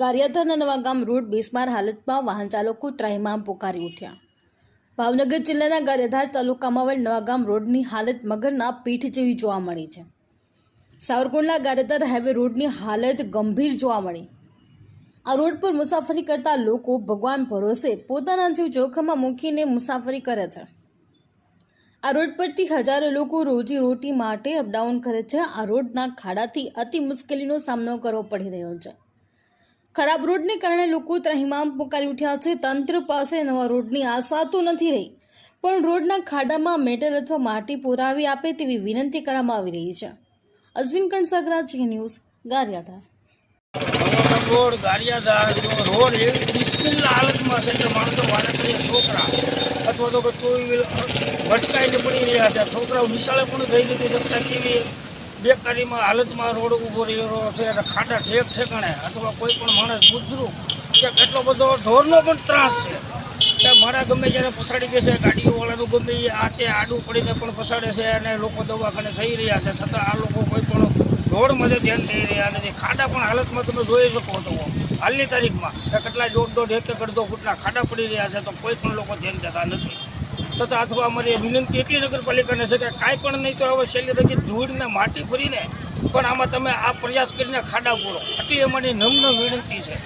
ગારિયાધારના Navagam road બેસમાર હાલતમાં વાહન ચાલકો ત્રાહિમામ પોકારી ઉઠ્યા. ભાવનગર જિલ્લાના ગારિયાધાર તાલુકામાં આવેલ નવાગામ રોડની હાલત મગરના પીઠ જેવી જોવા મળી છે. સાવરકુંડલા ગારિયાધાર હાઈવે રોડની હાલત ગંભીર જોવા મળી. આ રોડ પર મુસાફરી કરતા લોકો ભગવાન ભરોસે પોતાના જીવ જોખમમાં મૂકીને મુસાફરી કરે છે. આ રોડ પરથી હજારો લોકો રોજી રોટી માટે અપડાઉન કરે છે. આ રોડના ખાડાથી અતિ મુશ્કેલીનો સામનો કરવો પડી રહ્યો છે. ખરાબ રોડને કારણે લોકો ત્રહિમામ પોકારી ઉઠ્યા છે. તંત્ર પાસે નવા રોડની આશા તો નથી રહી, પણ રોડના ખાડામાં મેટલ અથવા માટી પુરાવી આપે તેવી વિનંતી કરવામાં આવી રહી છે. Ashwin Kansagara, Zee News, Gariyadhar. Road Gariyadhar road એવી મુશ્કેલ હાલતમાં છે કે માણસો વારે છોકરા અથવા તો ટુ વ્હીલ ભટકાઈને પડી રહ્યા છે. છોકરાઓ નિશાળે પણ થઈ નથી શકતા કેવી બેકારીમાં હાલતમાં રોડ ઊભો રહ્યો છે અને ખાડા ઠેક ઠેકાણે અથવા કોઈ પણ માણસ બુજરું કે કેટલો બધો ઢોરનો પણ ત્રાસ છે. કે મારા ગમે જ્યારે ફસાડી દેશે ગાડીઓવાળાનું ગમે આ તે આડું પડીને પણ પસાડે છે અને લોકો દવાખાને થઈ રહ્યા છે. છતાં આ લોકો કોઈ પણ રોડ માટે ધ્યાન થઈ રહ્યા નથી. ખાડા પણ હાલતમાં તમે જોઈ શકો તો હાલની તારીખમાં કે કેટલા દોઢ દોઢ એક એક અડધો ફૂટના ખાડા પડી રહ્યા છે, તો કોઈ પણ લોકો ધ્યાન દેતા નથી. છતાં અથવા અમારી વિનંતી એટલી નગરપાલિકાને છે કે કાંઈ પણ નહીં તો હવે શૈલી લગી ધૂળને માટી ભરીને પણ આમાં તમે આ પ્રયાસ કરીને ખાડા પૂરો આટલી અમારી નમ્ન વિનંતી છે.